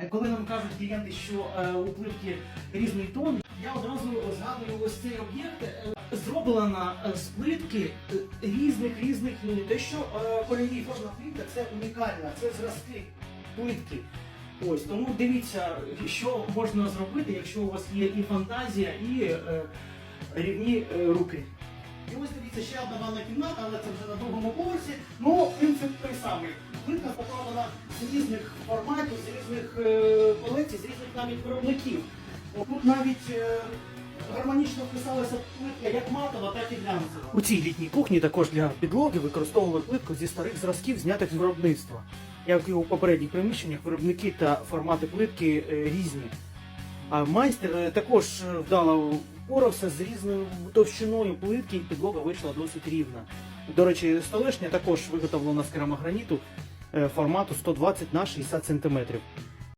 Е, Коли нам кажуть клієнти, що е, у плитки різний тон, я одразу згадую ось цей об'єкт. е, Зроблена з плитки різних різних ліній. Те, що е, кольорі кожна плитка це унікальна, це зразки плитки. Ось тому дивіться, що можна зробити, якщо у вас є і фантазія, і е, рівні е, руки. І ось дивіться, ще одна ванна кімната, але це вже на другому з різних форматів, з різних е, колекцій, з різних навіть виробників. Тут навіть е, гармонічно вписалася плитка як матова, так і глянцева. У цій літній кухні також для підлоги використовували плитку зі старих зразків, знятих з виробництва. Як і у попередніх приміщеннях, виробники та формати плитки е, різні. А майстер е, також е, вдало впорався з різною товщиною плитки, і підлога вийшла досить рівна. До речі, столешня також виготовлена з керамограніту е, формату 120 на 60 см.